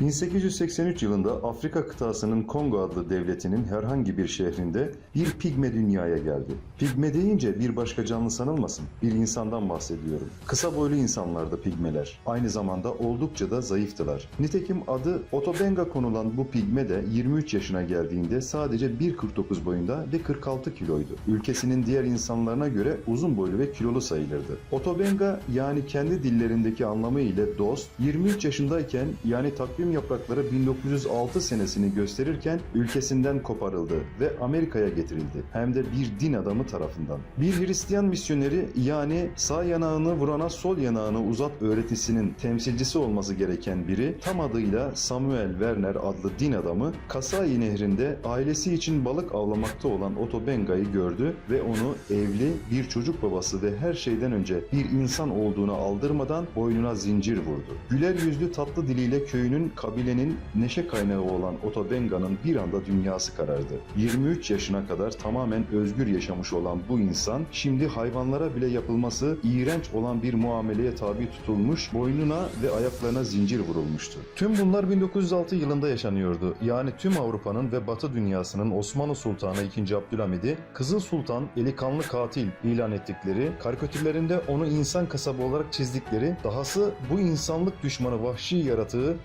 1883 yılında Afrika kıtasının Kongo adlı devletinin herhangi bir şehrinde bir pigme dünyaya geldi. Pigme deyince bir başka canlı sanılmasın. Bir insandan bahsediyorum. Kısa boylu insanlardı pigmeler. Aynı zamanda oldukça da zayıftılar. Nitekim adı Otobenga konulan bu pigme de 23 yaşına geldiğinde sadece 1.49 boyunda ve 46 kiloydu. Ülkesinin diğer insanlarına göre uzun boylu ve kilolu sayılırdı. Otobenga yani kendi dillerindeki anlamı ile dost 23 yaşındayken yani takvim yaprakları 1906 senesini gösterirken ülkesinden koparıldı ve Amerika'ya getirildi. Hem de bir din adamı tarafından. Bir Hristiyan misyoneri yani sağ yanağını vurana sol yanağını uzat öğretisinin temsilcisi olması gereken biri tam adıyla Samuel Werner adlı din adamı Kasai nehrinde ailesi için balık avlamakta olan Otto Benga'yı gördü ve onu evli bir çocuk babası ve her şeyden önce bir insan olduğunu aldırmadan boynuna zincir vurdu. Güler yüzlü tatlı diliyle köyünün kabilenin neşe kaynağı olan Otto Benga'nın bir anda dünyası karardı. 23 yaşına kadar tamamen özgür yaşamış olan bu insan şimdi hayvanlara bile yapılması iğrenç olan bir muameleye tabi tutulmuş, boynuna ve ayaklarına zincir vurulmuştu. Tüm bunlar 1906 yılında yaşanıyordu. Yani tüm Avrupa'nın ve Batı dünyasının Osmanlı Sultanı 2. Abdülhamid'i Kızıl Sultan eli kanlı katil ilan ettikleri, karikatürlerinde onu insan kasabı olarak çizdikleri, dahası bu insanlık düşmanı vahşi yaratığı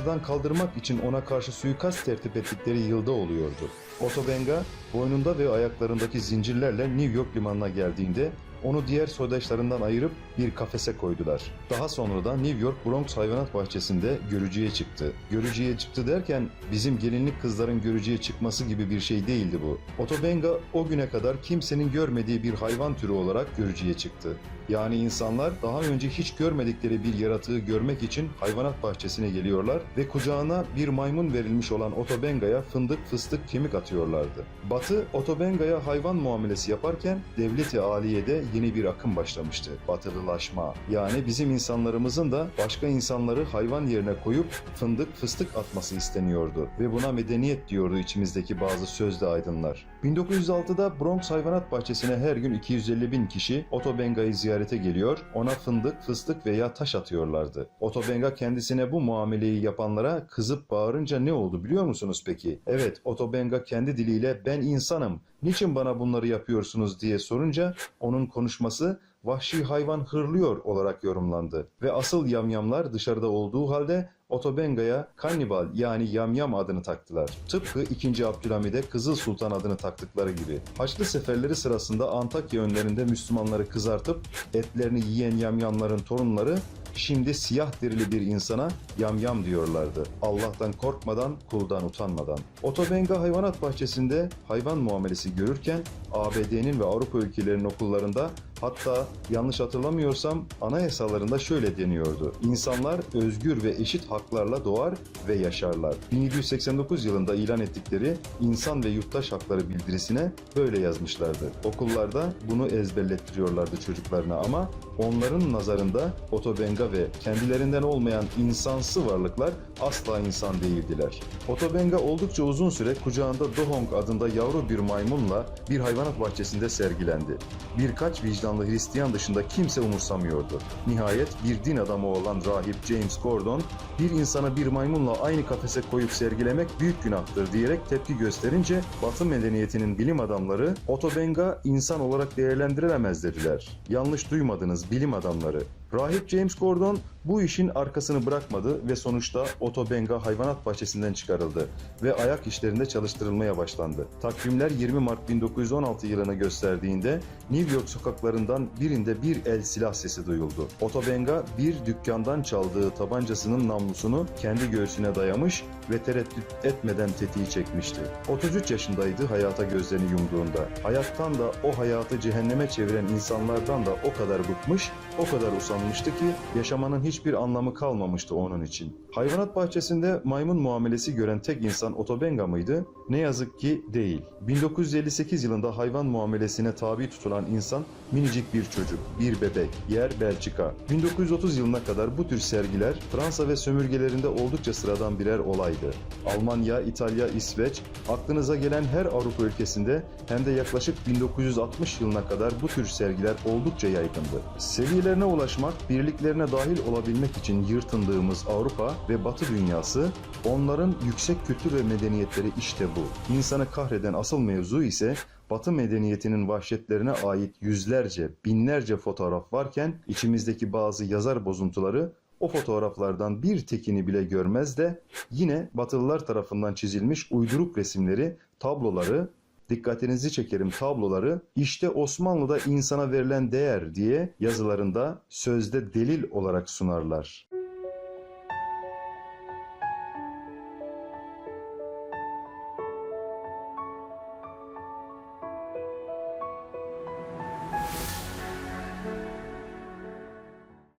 ortadan kaldırmak için ona karşı suikast tertip ettikleri yılda oluyordu. Otto Benga boynunda ve ayaklarındaki zincirlerle New York limanına geldiğinde onu diğer soydaşlarından ayırıp bir kafese koydular. Daha sonra da New York Bronx Hayvanat Bahçesi'nde görücüye çıktı. Görücüye çıktı derken bizim gelinlik kızların görücüye çıkması gibi bir şey değildi bu. Otto Benga o güne kadar kimsenin görmediği bir hayvan türü olarak görücüye çıktı. Yani insanlar daha önce hiç görmedikleri bir yaratığı görmek için hayvanat bahçesine geliyorlar ve kucağına bir maymun verilmiş olan Otto Benga'ya fındık, fıstık, kemik atıyorlardı. Batı Otto Benga'ya hayvan muamelesi yaparken devleti aliyede yeni bir akım başlamıştı. Batılılaşma. Yani bizim insanlarımızın da başka insanları hayvan yerine koyup fındık, fıstık atması isteniyordu ve buna medeniyet diyordu içimizdeki bazı sözde aydınlar. 1906'da Bronx Hayvanat Bahçesi'ne her gün 250 bin kişi Otto Benga'yı ziyarete geliyor, ona fındık, fıstık veya taş atıyorlardı. Otto Benga kendisine bu muameleyi yapanlara kızıp bağırınca ne oldu biliyor musunuz peki? Evet, Otto Benga kendi diliyle ben insanım, niçin bana bunları yapıyorsunuz diye sorunca onun konuşması vahşi hayvan hırlıyor olarak yorumlandı. Ve asıl yamyamlar dışarıda olduğu halde Otobenga'ya kannibal yani yamyam adını taktılar. Tıpkı 2. Abdülhamid'e Kızıl Sultan adını taktıkları gibi. Haçlı seferleri sırasında Antakya önlerinde Müslümanları kızartıp etlerini yiyen yamyamların torunları şimdi siyah derili bir insana yamyam diyorlardı. Allah'tan korkmadan, kuldan utanmadan. Otobenga Hayvanat Bahçesi'nde hayvan muamelesi görürken ABD'nin ve Avrupa ülkelerinin okullarında hatta yanlış hatırlamıyorsam anayasalarında şöyle deniyordu. İnsanlar özgür ve eşit haklarla doğar ve yaşarlar. 1789 yılında ilan ettikleri insan ve yurttaş hakları bildirisine böyle yazmışlardı. Okullarda bunu ezberlettiriyorlardı çocuklarına ama onların nazarında Otobenga ve kendilerinden olmayan insansı varlıklar asla insan değildiler. Otobenga oldukça uzun süre kucağında Dohong adında yavru bir maymunla bir hayvanat bahçesinde sergilendi. Birkaç vicdanlı Hristiyan dışında kimse umursamıyordu. Nihayet bir din adamı olan rahip James Gordon, bir insanı bir maymunla aynı kafese koyup sergilemek büyük günahtır diyerek tepki gösterince Batı medeniyetinin bilim adamları Otobenga insan olarak değerlendirilemez dediler. Yanlış duymadınız bilim adamları. Rahip James Gordon bu işin arkasını bırakmadı ve sonuçta Otto Benga hayvanat bahçesinden çıkarıldı ve ayak işlerinde çalıştırılmaya başlandı. Takvimler 20 Mart 1916 yılını gösterdiğinde New York sokaklarından birinde bir el silah sesi duyuldu. Otto Benga bir dükkandan çaldığı tabancasının namlusunu kendi göğsüne dayamış ve tereddüt etmeden tetiği çekmişti. 33 yaşındaydı hayata gözlerini yumduğunda. Hayattan da o hayatı cehenneme çeviren insanlardan da o kadar bıkmış, o kadar usanmıştı ki yaşamanın hiçbir anlamı kalmamıştı onun için. Hayvanat bahçesinde maymun muamelesi gören tek insan Otobenga mıydı? Ne yazık ki değil. 1958 yılında hayvan muamelesine tabi tutulan insan minicik bir çocuk, bir bebek, yer Belçika. 1930 yılına kadar bu tür sergiler Fransa ve sömürgelerinde oldukça sıradan birer olaydı. Almanya, İtalya, İsveç, aklınıza gelen her Avrupa ülkesinde hem de yaklaşık 1960 yılına kadar bu tür sergiler oldukça yaygındı. Seviyelerine ulaşmak, birliklerine dahil olabilmek için yırtındığımız Avrupa ve Batı dünyası, onların yüksek kültür ve medeniyetleri işte bu. İnsanı kahreden asıl mevzu ise Batı medeniyetinin vahşetlerine ait yüzlerce, binlerce fotoğraf varken içimizdeki bazı yazar bozuntuları o fotoğraflardan bir tekini bile görmez de yine Batılılar tarafından çizilmiş uyduruk resimleri, tabloları, dikkatinizi çekerim tabloları işte Osmanlı'da insana verilen değer diye yazılarında sözde delil olarak sunarlar.